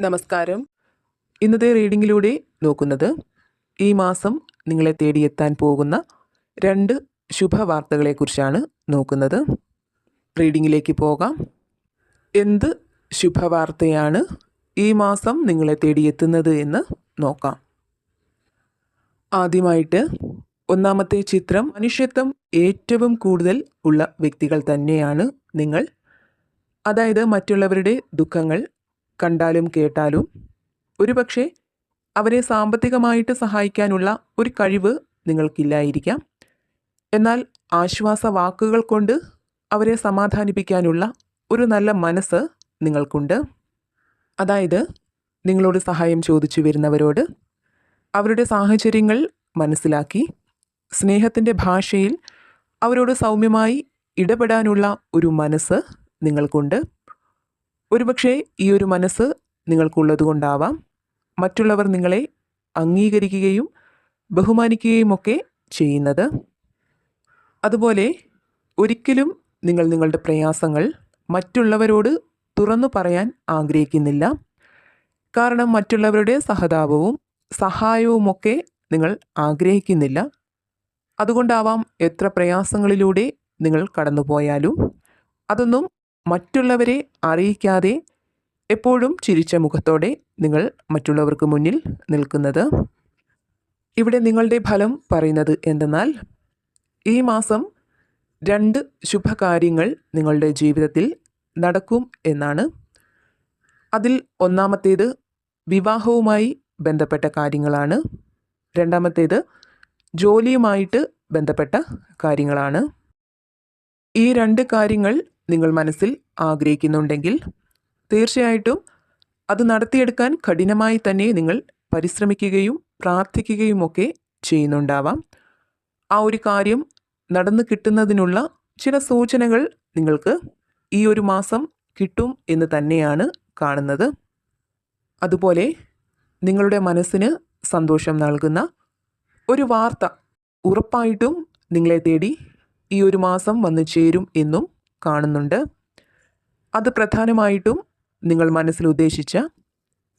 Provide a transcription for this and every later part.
നമസ്കാരം. ഇന്നത്തെ റീഡിങ്ങിലൂടെ നോക്കുന്നത് ഈ മാസം നിങ്ങളെ തേടിയെത്താൻ പോകുന്ന രണ്ട് ശുഭവാർത്തകളെക്കുറിച്ചാണ് നോക്കുന്നത്. റീഡിങ്ങിലേക്ക് പോകാം. എന്ത് ശുഭവാർത്തയാണ് ഈ മാസം നിങ്ങളെ തേടിയെത്തുന്നത് എന്ന് നോക്കാം. ആദ്യമായിട്ട് ഒന്നാമത്തെ ചിത്രം മനുഷ്യത്വം ഏറ്റവും കൂടുതൽ ഉള്ള വ്യക്തികൾ തന്നെയാണ് നിങ്ങൾ. അതായത് മറ്റുള്ളവരുടെ ദുഃഖങ്ങൾ കണ്ടാലും കേട്ടാലും ഒരുപക്ഷെ അവരെ സാമ്പത്തികമായിട്ട് സഹായിക്കാനുള്ള ഒരു കഴിവ് നിങ്ങൾക്കില്ലായിരിക്കാം. എന്നാൽ ആശ്വാസ വാക്കുകൾ കൊണ്ട് അവരെ സമാധാനിപ്പിക്കാനുള്ള ഒരു നല്ല മനസ്സ് നിങ്ങൾക്കുണ്ട്. അതായത് നിങ്ങളോട് സഹായം ചോദിച്ചു വരുന്നവരോട് അവരുടെ സാഹചര്യങ്ങൾ മനസ്സിലാക്കി സ്നേഹത്തിന്റെ ഭാഷയിൽ അവരോട് സൗമ്യമായി ഇടപെടാനുള്ള ഒരു മനസ്സ് നിങ്ങൾക്കുണ്ട്. ഒരുപക്ഷെ ഈ ഒരു മനസ്സ് നിങ്ങൾക്കുള്ളതുകൊണ്ടാവാം മറ്റുള്ളവർ നിങ്ങളെ അംഗീകരിക്കുകയും ബഹുമാനിക്കുകയും ഒക്കെ ചെയ്യുന്നത്. അതുപോലെ ഒരിക്കലും നിങ്ങൾ നിങ്ങളുടെ പ്രയാസങ്ങൾ മറ്റുള്ളവരോട് തുറന്നു പറയാൻ ആഗ്രഹിക്കുന്നില്ല. കാരണം മറ്റുള്ളവരുടെ സഹതാപവും സഹായവുമൊക്കെ നിങ്ങൾ ആഗ്രഹിക്കുന്നില്ല. അതുകൊണ്ടാവാം എത്ര പ്രയാസങ്ങളിലൂടെ നിങ്ങൾ കടന്നുപോയാലും. അതൊന്നും മറ്റുള്ളവരെ അറിയിക്കാതെ എപ്പോഴും ചിരിച്ച മുഖത്തോടെ നിങ്ങൾ മറ്റുള്ളവർക്ക് മുന്നിൽ നിൽക്കുന്നത്. ഇവിടെ നിങ്ങളുടെ ഫലം പറയുന്നത് എന്തെന്നാൽ ഈ മാസം രണ്ട് ശുഭകാര്യങ്ങൾ നിങ്ങളുടെ ജീവിതത്തിൽ നടക്കും എന്നാണ്. അതിൽ ഒന്നാമത്തേത് വിവാഹവുമായി ബന്ധപ്പെട്ട കാര്യങ്ങളാണ്. രണ്ടാമത്തേത് ജോലിയുമായിട്ട് ബന്ധപ്പെട്ട കാര്യങ്ങളാണ്. ഈ രണ്ട് കാര്യങ്ങൾ നിങ്ങൾ മനസ്സിൽ ആഗ്രഹിക്കുന്നുണ്ടെങ്കിൽ തീർച്ചയായിട്ടും അത് നടത്തിയെടുക്കാൻ കഠിനമായി തന്നെ നിങ്ങൾ പരിശ്രമിക്കുകയും പ്രാർത്ഥിക്കുകയുമൊക്കെ ചെയ്യുന്നുണ്ടാവാം. ആ ഒരു കാര്യം നടന്നു കിട്ടുന്നതിനുള്ള ചില സൂചനകൾ നിങ്ങൾക്ക് ഈ ഒരു മാസം കിട്ടും എന്ന് തന്നെയാണ് കാണുന്നത്. അതുപോലെ നിങ്ങളുടെ മനസ്സിന് സന്തോഷം നൽകുന്ന ഒരു വാർത്ത ഉറപ്പായിട്ടും നിങ്ങളെ തേടി ഈ ഒരു മാസം വന്നു ചേരും എന്നും കാണുന്നുണ്ട്. അത് പ്രധാനമായിട്ടും നിങ്ങൾ മനസ്സിൽ ഉദ്ദേശിച്ച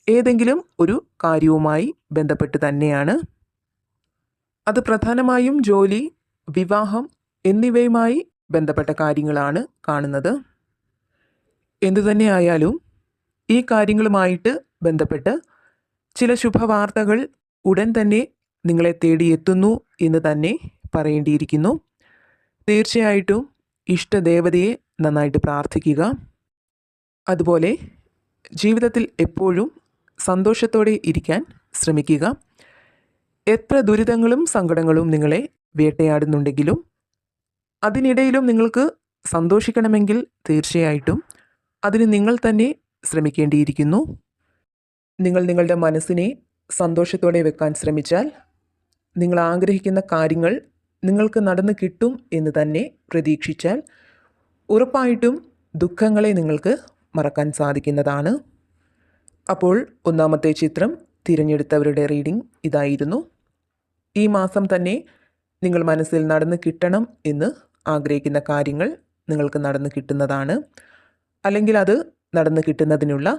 ഏതെങ്കിലും ഒരു കാര്യവുമായി ബന്ധപ്പെട്ട് തന്നെയാണ്. അത് പ്രധാനമായും ജോലി വിവാഹം എന്നിവയുമായി ബന്ധപ്പെട്ട കാര്യങ്ങളാണ് കാണുന്നത്. എന്തുതന്നെയായാലും ഈ കാര്യങ്ങളുമായിട്ട് ബന്ധപ്പെട്ട് ചില ശുഭവാർത്തകൾ ഉടൻ തന്നെ നിങ്ങളെ തേടിയെത്തുന്നു എന്ന് തന്നെ പറയേണ്ടിയിരിക്കുന്നു. തീർച്ചയായിട്ടും ഇഷ്ടദേവതയെ നന്നായിട്ട് പ്രാർത്ഥിക്കുക. അതുപോലെ ജീവിതത്തിൽ എപ്പോഴും സന്തോഷത്തോടെ ഇരിക്കാൻ ശ്രമിക്കുക. എത്ര ദുരിതങ്ങളും സങ്കടങ്ങളും നിങ്ങളെ വേട്ടയാടുന്നുണ്ടെങ്കിലും അതിനിടയിലും നിങ്ങൾക്ക് സന്തോഷിക്കണമെങ്കിൽ തീർച്ചയായിട്ടും അതിന് നിങ്ങൾ തന്നെ ശ്രമിക്കേണ്ടിയിരിക്കുന്നു. നിങ്ങൾ നിങ്ങളുടെ മനസ്സിനെ സന്തോഷത്തോടെ വെക്കാൻ ശ്രമിച്ചാൽ നിങ്ങൾ ആഗ്രഹിക്കുന്ന കാര്യങ്ങൾ നിങ്ങൾക്ക് നടന്നു കിട്ടും എന്ന് തന്നെ പ്രതീക്ഷിച്ചാൽ ഉറപ്പായിട്ടും ദുഃഖങ്ങളെ നിങ്ങൾക്ക് മറക്കാൻ സാധിക്കുന്നതാണ്. അപ്പോൾ ഒന്നാമത്തെ ചിത്രം തിരഞ്ഞെടുത്തവരുടെ റീഡിംഗ് ഇതായിരുന്നു. ഈ മാസം തന്നെ നിങ്ങൾ മനസ്സിൽ നടന്ന് കിട്ടണം എന്ന് ആഗ്രഹിക്കുന്ന കാര്യങ്ങൾ നിങ്ങൾക്ക് നടന്ന് കിട്ടുന്നതാണ്. അല്ലെങ്കിൽ അത് നടന്ന് കിട്ടുന്നതിനുള്ള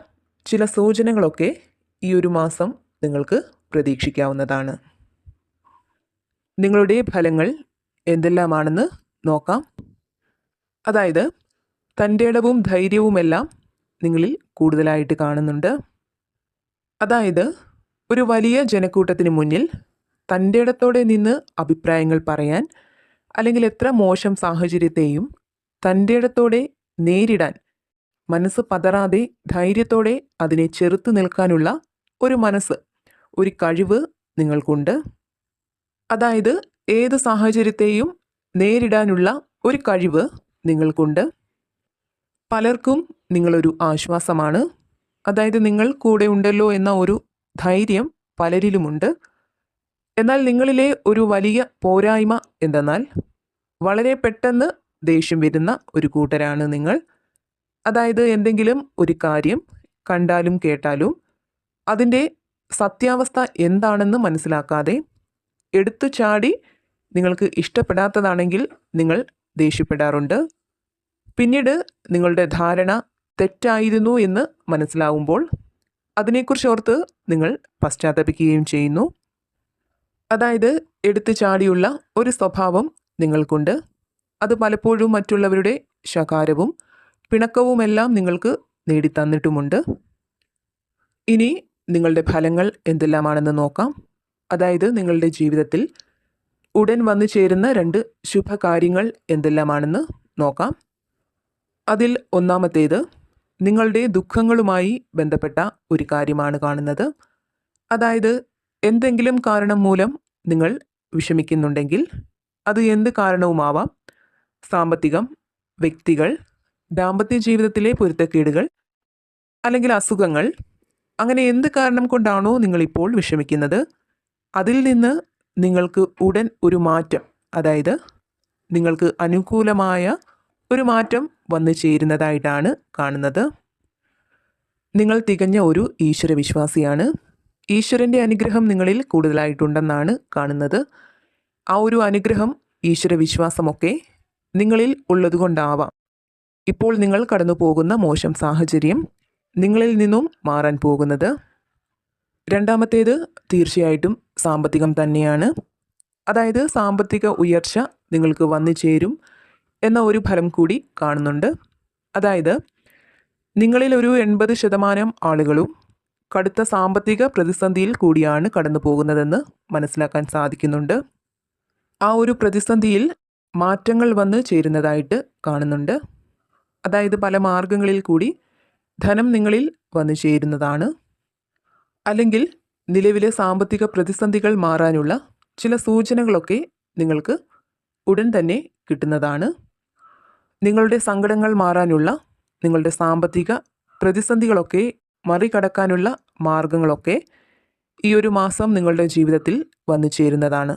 ചില സൂചനകളൊക്കെ ഈ ഒരു മാസം നിങ്ങൾക്ക് പ്രതീക്ഷിക്കാവുന്നതാണ്. നിങ്ങളുടെ ഫലങ്ങൾ എന്തെല്ലാമാണെന്ന് നോക്കാം. അതായത് തന്റെ ഇടവും ധൈര്യവുമെല്ലാം നിങ്ങളിൽ കൂടുതലായിട്ട് കാണുന്നുണ്ട്. അതായത് ഒരു വലിയ ജനക്കൂട്ടത്തിന് മുന്നിൽ തന്റെ ഇടത്തോടെ നിന്ന് അഭിപ്രായങ്ങൾ പറയാൻ അല്ലെങ്കിൽ എത്ര മോശം സാഹചര്യത്തെയും തന്റെ ഇടത്തോടെ നേരിടാൻ മനസ്സ് പതറാതെ ധൈര്യത്തോടെ അതിനെ ചെറുത്തു നിൽക്കാനുള്ള ഒരു മനസ്സ് ഒരു കഴിവ് നിങ്ങൾക്കുണ്ട്. അതായത് ഏത് സാഹചര്യത്തെയും നേരിടാനുള്ള ഒരു കഴിവ് നിങ്ങൾക്കുണ്ട്. പലർക്കും നിങ്ങളൊരു ആശ്വാസമാണ്. അതായത് നിങ്ങൾ കൂടെ ഉണ്ടല്ലോ എന്ന ഒരു ധൈര്യം പലരിലുമുണ്ട്. എന്നാൽ നിങ്ങളിലെ ഒരു വലിയ പോരായ്മ എന്തെന്നാൽ വളരെ പെട്ടെന്ന് ദേഷ്യം വരുന്ന ഒരു കൂട്ടരാണ് നിങ്ങൾ. അതായത് എന്തെങ്കിലും ഒരു കാര്യം കണ്ടാലും കേട്ടാലും അതിന്റെ സത്യാവസ്ഥ എന്താണെന്ന് മനസ്സിലാക്കാതെ എടുത്തു ചാടി നിങ്ങൾക്ക് ഇഷ്ടപ്പെടാത്തതാണെങ്കിൽ നിങ്ങൾ ദേഷ്യപ്പെടാറുണ്ട്. പിന്നീട് നിങ്ങളുടെ ധാരണ തെറ്റായിരുന്നു എന്ന് മനസ്സിലാവുമ്പോൾ അതിനെക്കുറിച്ച് ഓർത്ത് നിങ്ങൾ പശ്ചാത്തപിക്കുകയും ചെയ്യുന്നു. അതായത് എടുത്തു ചാടിയുള്ള ഒരു സ്വഭാവം നിങ്ങൾക്കുണ്ട്. അത് പലപ്പോഴും മറ്റുള്ളവരുടെ ശകാരവും പിണക്കവുമെല്ലാം നിങ്ങൾക്ക് നേടിത്തന്നിട്ടുമുണ്ട്. ഇനി നിങ്ങളുടെ ഫലങ്ങൾ എന്തെല്ലാമാണെന്ന് നോക്കാം. അതായത് നിങ്ങളുടെ ജീവിതത്തിൽ ഉടൻ വന്നു ചേരുന്ന രണ്ട് ശുഭകാര്യങ്ങൾ എന്തെല്ലാമാണെന്ന് നോക്കാം. അതിൽ ഒന്നാമത്തേത് നിങ്ങളുടെ ദുഃഖങ്ങളുമായി ബന്ധപ്പെട്ട ഒരു കാര്യമാണ് കാണുന്നത്. അതായത് എന്തെങ്കിലും കാരണം മൂലം നിങ്ങൾ വിഷമിക്കുന്നുണ്ടെങ്കിൽ അത് എന്ത് കാരണവുമാവാം? സാമ്പത്തികം വ്യക്തികൾ ദാമ്പത്യ ജീവിതത്തിലെ പൊരുത്തക്കേടുകൾ അല്ലെങ്കിൽ അസുഖങ്ങൾ അങ്ങനെ എന്ത് കാരണം കൊണ്ടാണോ നിങ്ങളിപ്പോൾ വിഷമിക്കുന്നത്? അതിൽ നിന്ന് നിങ്ങൾക്ക് ഉടൻ ഒരു മാറ്റം അതായത് നിങ്ങൾക്ക് അനുകൂലമായ ഒരു മാറ്റം വന്നു ചേരുന്നതായിട്ടാണ് കാണുന്നത്. നിങ്ങൾ തികഞ്ഞ ഒരു ഈശ്വര വിശ്വാസിയാണ്. ഈശ്വരന്റെ അനുഗ്രഹം നിങ്ങളിൽ കൂടുതലായിട്ടുണ്ടെന്നാണ് കാണുന്നത്. ആ ഒരു അനുഗ്രഹം ഈശ്വര വിശ്വാസമൊക്കെ നിങ്ങളിൽ ഉള്ളതുകൊണ്ടാവാം. ഇപ്പോൾ നിങ്ങൾ കടന്നു പോകുന്ന മോശം സാഹചര്യം നിങ്ങളിൽ നിന്നും മാറാൻ പോകുന്നത്. രണ്ടാമത്തേത് തീർച്ചയായിട്ടും സാമ്പത്തികം തന്നെയാണ്. അതായത് സാമ്പത്തിക ഉയർച്ച നിങ്ങൾക്ക് വന്നു ചേരും എന്ന ഒരു ഫലം കൂടി കാണുന്നുണ്ട്. അതായത് നിങ്ങളിൽ ഒരു എൺപത് ശതമാനം ആളുകളും കടുത്ത സാമ്പത്തിക പ്രതിസന്ധിയിൽ കൂടിയാണ് കടന്നു പോകുന്നതെന്ന് മനസ്സിലാക്കാൻ സാധിക്കുന്നുണ്ട്. ആ ഒരു പ്രതിസന്ധിയിൽ മാറ്റങ്ങൾ വന്ന് ചേരുന്നതായിട്ട് കാണുന്നുണ്ട്. അതായത് പല മാർഗങ്ങളിൽ കൂടി ധനം നിങ്ങളിൽ വന്നു ചേരുന്നതാണ്. അല്ലെങ്കിൽ നിലവിലെ സാമ്പത്തിക പ്രതിസന്ധികൾ മാറാനുള്ള ചില സൂചനകളൊക്കെ നിങ്ങൾക്ക് ഉടൻ തന്നെ കിട്ടുന്നതാണ്. നിങ്ങളുടെ സങ്കടങ്ങൾ മാറാനുള്ള നിങ്ങളുടെ സാമ്പത്തിക പ്രതിസന്ധികളൊക്കെ മറികടക്കാനുള്ള മാർഗങ്ങളൊക്കെ ഈ ഒരു മാസം നിങ്ങളുടെ ജീവിതത്തിൽ വന്നു ചേരുന്നതാണ്.